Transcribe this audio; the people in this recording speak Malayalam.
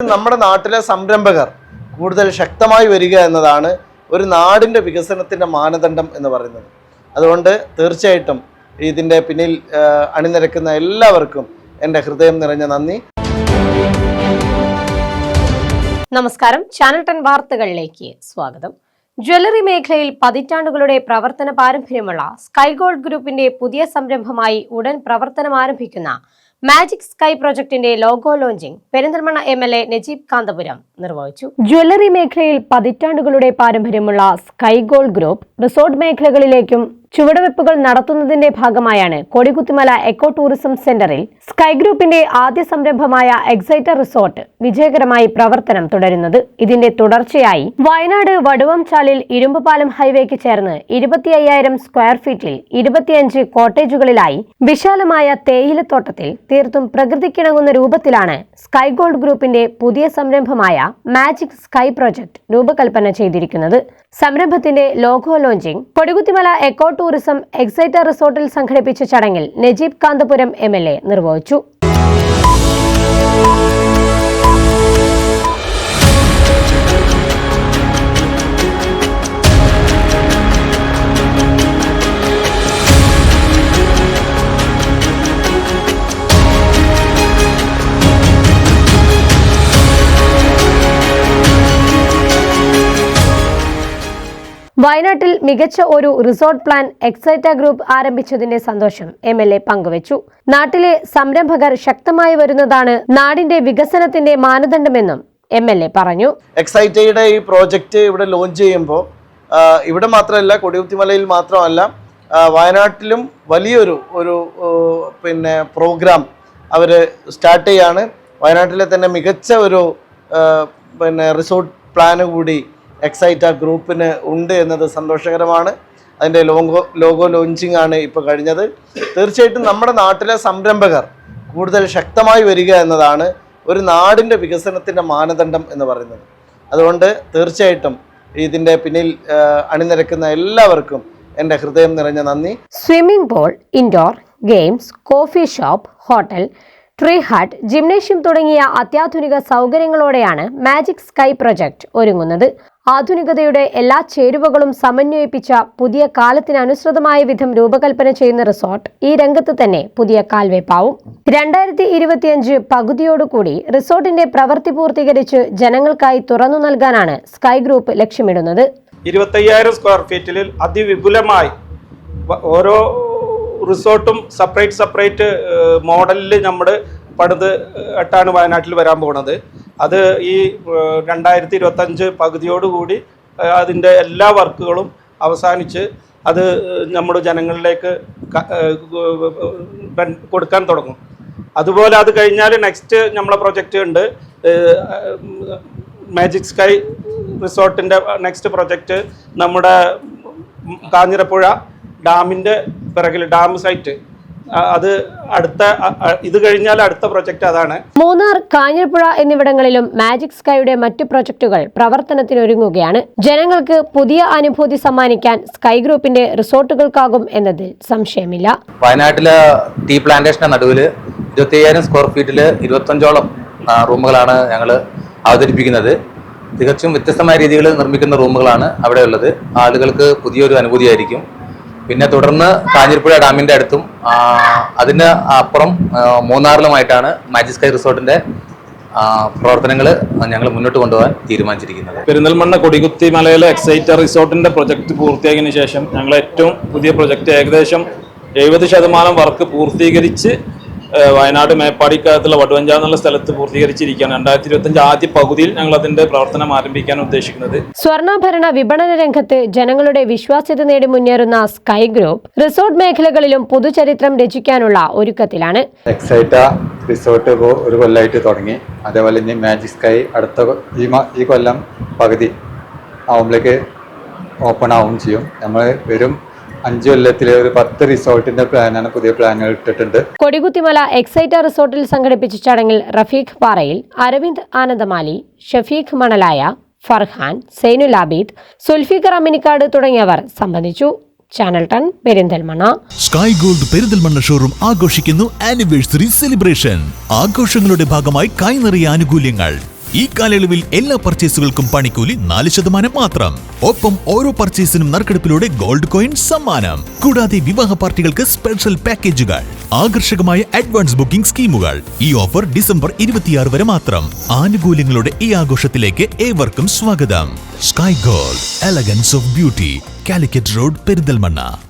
നമ്മുടെ നാട്ടിലെ സംരംഭകർ കൂടുതൽ ശക്തമായി വരിക എന്നതാണ് ഒരു നാടിന്റെ വികസനത്തിന്റെ മാനദണ്ഡം എന്ന് പറയുന്നത്. അതുകൊണ്ട് തീർച്ചയായിട്ടും ഇതിന്റെ പിന്നിൽ അണിനിരക്കുന്ന എല്ലാവർക്കും എന്റെ ഹൃദയം നിറഞ്ഞ നന്ദി. നമസ്കാരം. ചാനൽ ടെൻ വാർത്തകളിലേക്ക് സ്വാഗതം. ജ്വല്ലറി മേഖലയിൽ പതിറ്റാണ്ടുകളുടെ പ്രവർത്തന പാരമ്പര്യമുള്ള സ്കൈ ഗോൾഡ് ഗ്രൂപ്പിന്റെ പുതിയ സംരംഭമായി ഉടൻ പ്രവർത്തനം ആരംഭിക്കുന്ന magic sky പ്രൊജക്ടിന്റെ logo launching Perinthalmanna M L A Najeeb Kanthapuram നിർവഹിച്ചു. ജ്വല്ലറി മേഖലയിൽ പതിറ്റാണ്ടുകളുടെ പാരമ്പര്യമുള്ള സ്കൈ ഗോൾഡ് ഗ്രൂപ്പ് റിസോർട്ട് മേഖലകളിലേക്കും ചുവടുവെപ്പുകൾ നടത്തുന്നതിന്റെ ഭാഗമായാണ് കൊടികുത്തിമല എക്കോ ടൂറിസം സെന്ററിൽ സ്കൈ ഗ്രൂപ്പിന്റെ ആദ്യ സംരംഭമായ എക്സൈറ്റർ റിസോർട്ട് വിജയകരമായി പ്രവർത്തനം തുടരുന്നത്. ഇതിന്റെ തുടർച്ചയായി വയനാട് വടുവംചാലിൽ ഇരുമ്പുപാലം ഹൈവേക്ക് ചേർന്ന് ഇരുപത്തി അയ്യായിരം സ്ക്വയർ ഫീറ്റിൽ ഇരുപത്തിയഞ്ച് കോട്ടേജുകളിലായി വിശാലമായ തേയിലത്തോട്ടത്തിൽ തീർത്തും പ്രകൃതിക്കിണങ്ങുന്ന രൂപത്തിലാണ് സ്കൈ ഗോൾഡ് ഗ്രൂപ്പിന്റെ പുതിയ സംരംഭമായ മാജിക് സ്കൈ പ്രോജക്ട് രൂപകൽപ്പന ചെയ്തിരിക്കുന്നത്. സംരംഭത്തിന്റെ logo launching Kodikuthimala eco tourism exciter റിസോർട്ടിൽ സംഘടിപ്പിച്ച ചടങ്ങിൽ നജീബ് കാന്തപുരം എം നിർവഹിച്ചു. വയനാട്ടിൽ മികച്ച ഒരു റിസോർട്ട് പ്ലാൻ എക്സൈറ്റ ഗ്രൂപ്പ് ആരംഭിച്ചതിന്റെ സന്തോഷം എം എൽ എ പങ്കുവച്ചു. നാട്ടിലെ സംരംഭകർ ശക്തമായി വരുന്നതാണ് നാടിന്റെ വികസനത്തിന്റെ മാനദണ്ഡമെന്നും എം എൽ എ പറഞ്ഞു. എക്സൈറ്റയുടെ ഈ പ്രോജക്റ്റ് ഇവിടെ ലോഞ്ച് ചെയ്യുമ്പോൾ ഇവിടെ മാത്രമല്ല കൊടികുത്തിമലയിൽ മാത്രമല്ല വയനാട്ടിലും വലിയൊരു ഒരു പിന്നെ പ്രോഗ്രാം അവർ സ്റ്റാർട്ട് ചെയ്യാണ്. വയനാട്ടിലെ തന്നെ മികച്ച ഒരു പിന്നെ റിസോർട്ട് പ്ലാന് കൂടി എക്സൈറ്റ ഗ്രൂപ്പിന് ഉണ്ട് എന്നത് സന്തോഷകരമാണ്. അതിന്റെ ലോഗോ ലോഗോ ലോഞ്ചിങ് ആണ് ഇപ്പോൾ കഴിഞ്ഞത്. തീർച്ചയായിട്ടും നമ്മുടെ നാട്ടിലെ സംരംഭകർ കൂടുതൽ ശക്തമായി വരിക എന്നതാണ് ഒരു നാടിന്റെ വികസനത്തിന്റെ മാനദണ്ഡം എന്ന് പറയുന്നത്. അതുകൊണ്ട് തീർച്ചയായിട്ടും ഇതിന്റെ പിന്നിൽ അണിനിരക്കുന്ന എല്ലാവർക്കും എന്റെ ഹൃദയം നിറഞ്ഞ നന്ദി. Swimming pool indoor games coffee shop hotel tree hut gymnasium തുടങ്ങിയ അത്യാധുനിക സൗകര്യങ്ങളോടെയാണ് മാജിക് സ്കൈ പ്രൊജക്ട് ഒരുങ്ങുന്നത്. ആധുനികതയുടെ എല്ലാ ചേരുവകളും സമന്വയിപ്പിച്ച പുതിയ കാലത്തിനനുസൃതമായ വിധം രൂപകൽപ്പന ചെയ്യുന്ന റിസോർട്ട് ഈ രംഗത്ത് തന്നെ പുതിയ കാൽവെപ്പാവും. രണ്ടായിരത്തി ഇരുപത്തിയഞ്ച് പകുതിയോടുകൂടി റിസോർട്ടിന്റെ പ്രവൃത്തി പൂർത്തീകരിച്ച് ജനങ്ങൾക്കായി തുറന്നു നൽകാനാണ് സ്കൈ ഗ്രൂപ്പ് ലക്ഷ്യമിടുന്നത്. ഇരുപത്തയ്യായിരം സ്ക്വയർ ഫീറ്റിൽ അതിവിപുലമായി ഓരോ റിസോർട്ടും സെപ്പറേറ്റ് സെപ്പറേറ്റ് മോഡലിൽ നമ്മൾ പണിത് എട്ടാണ് വയനാട്ടിൽ വരാൻ പോണത്. അത് ഈ രണ്ടായിരത്തി ഇരുപത്തഞ്ച് പകുതിയോടുകൂടി അതിന്റെ എല്ലാ വർക്കുകളും അവസാനിച്ച് അത് നമ്മൾ ജനങ്ങളിലേക്ക് കൊടുക്കാൻ തുടങ്ങും. അതുപോലെ അത് കഴിഞ്ഞാൽ നെക്സ്റ്റ് നമ്മളെ പ്രൊജക്റ്റ് ഉണ്ട് മാജിക് സ്കൈ റിസോർട്ടിന്റെ നെക്സ്റ്റ് പ്രൊജക്റ്റ് നമ്മുടെ കാഞ്ഞിരപ്പുഴ ഡാമിന്റെ പിറകിൽ ഡാം സൈറ്റ്. അത് അടുത്ത ഇത് കഴിഞ്ഞാൽ അടുത്ത പ്രൊജക്റ്റ് അതാണ്. മൂന്നാർ കാഞ്ഞിരപ്പുഴ എന്നിവിടങ്ങളിലും മാജിക് സ്കൈയുടെ മറ്റു പ്രൊജക്ടുകൾ പ്രവർത്തനത്തിനൊരുങ്ങുകയാണ്. ജനങ്ങൾക്ക് പുതിയ അനുഭൂതി സമ്മാനിക്കാൻ സ്കൈ ഗ്രൂപ്പിന്റെ റിസോർട്ടുകൾക്കാകും എന്നതിൽ സംശയമില്ല. വയനാട്ടിലെ ടീ പ്ലാന്റേഷന്റെ നടുവിൽ ഇരുപത്തി അയ്യായിരം സ്ക്വയർ ഫീറ്റിൽ ഇരുപത്തഞ്ചോളം റൂമുകളാണ് ഞങ്ങൾ അവതരിപ്പിക്കുന്നത്. തികച്ചും വ്യത്യസ്തമായ രീതിയിൽ നിർമ്മിക്കുന്ന റൂമുകളാണ് അവിടെ ഉള്ളത് ആളുകൾക്ക് പുതിയൊരു അനുഭൂതിയായിരിക്കും. പിന്നെ തുടർന്ന് കാഞ്ഞിരപ്പുഴ ഡാമിന്റെ അടുത്തും അതിന് അപ്പുറം മൂന്നാറിലുമായിട്ടാണ് മാജിക് സ്കൈ റിസോർട്ടിന്റെ പ്രവർത്തനങ്ങൾ ഞങ്ങൾ മുന്നോട്ട് കൊണ്ടുപോകാൻ തീരുമാനിച്ചിരിക്കുന്നത്. പെരിന്തൽമണ്ണ കൊടികുത്തി മലയിലെ എക്സൈറ്റർ റിസോർട്ടിന്റെ പ്രൊജക്ട് പൂർത്തിയാക്കിയതിനു ശേഷം ഞങ്ങൾ ഏറ്റവും പുതിയ പ്രൊജക്ട് ഏകദേശം എഴുപത് ശതമാനം വർക്ക് പൂർത്തീകരിച്ച് വയനാട് മേപ്പാടിക്കകത്തുള്ള വടുവഞ്ചാ എന്നുള്ള സ്ഥലത്ത് പൂർത്തീകരിച്ചിരിക്കുകയാണ്. രണ്ടായിരത്തി ഇരുപത്തഞ്ച് ആദ്യ പകുതിയിൽ ഞങ്ങൾ അതിന്റെ പ്രവർത്തനം ആരംഭിക്കാൻ ഉദ്ദേശിക്കുന്നത്. സ്വർണാഭരണ വിപണന രംഗത്ത് ജനങ്ങളുടെ വിശ്വാസ്യത നേടി മുന്നേറുന്ന സ്കൈ ഗ്രൂപ്പ് റിസോർട്ട് മേഖലകളിലും പുതുചരിത്രം രചിക്കാനുള്ള ഒരുക്കത്തിലാണ്. എക്സൈറ്റ റിസോർട്ട് ഇപ്പോൾ ഒരു കൊല്ലമായിട്ട് തുടങ്ങി. അതേപോലെ ഇനി മാജിക് സ്കൈ അടുത്ത ഈ മാ ഈ കൊല്ലം പകുതി ആവുമ്പോഴേക്ക് ഓപ്പൺ ആവും ചെയ്യും. നമ്മൾ വരും അഞ്ച് കൊല്ലത്തിലെ ഒരു പത്ത് റിസോർട്ടിന്റെ പ്ലാനാണ് പുതിയ പ്ലാനുകൾ ഇട്ടിട്ടുണ്ട്. കൊടികുത്തിമല എക്സൈറ്റ റിസോർട്ടിൽ സംഘടിപ്പിച്ച ചടങ്ങിൽ റഫീഖ് പാറയിൽ അരവിന്ദ് ആനന്ദമാലി ഷഫീഖ് മണലായ ഫർഹാൻ സൈനുൽ ആബീദ് സുൽഫിഖർ അമിനിക്കാട് തുടങ്ങിയവർ സംബന്ധിച്ചു. Channel ton Perinthalmanna. Sky Gold Perinthalmanna showroom ആഘോഷിക്കുന്നു ആനിവേഴ്സറി സെലിബ്രേഷൻ ആഘോഷങ്ങളുടെ ഭാഗമായി കൈനിറിയ ആനുകൂല്യങ്ങൾ. ഈ കാലയളവിൽ എല്ലാ പർച്ചേസുകൾക്കും പണിക്കൂലി നാല് ശതമാനം മാത്രം. ഒപ്പം ഓരോ പർച്ചേസിനും നറുക്കെടുപ്പിലൂടെ ഗോൾഡ് കോയിൻ സമ്മാനം. കൂടാതെ വിവാഹ പാർട്ടികൾക്ക് സ്പെഷ്യൽ പാക്കേജുകൾ ആകർഷകമായ അഡ്വാൻസ് ബുക്കിംഗ് സ്കീമുകൾ. ഈ ഓഫർ ഡിസംബർ ഇരുപത്തിയാറ് വരെ മാത്രം. ആനുകൂല്യങ്ങളുടെ ഈ ആഘോഷത്തിലേക്ക് ഏവർക്കും സ്വാഗതം. Sky Gold elegance of beauty Calicut road Perinthalmanna.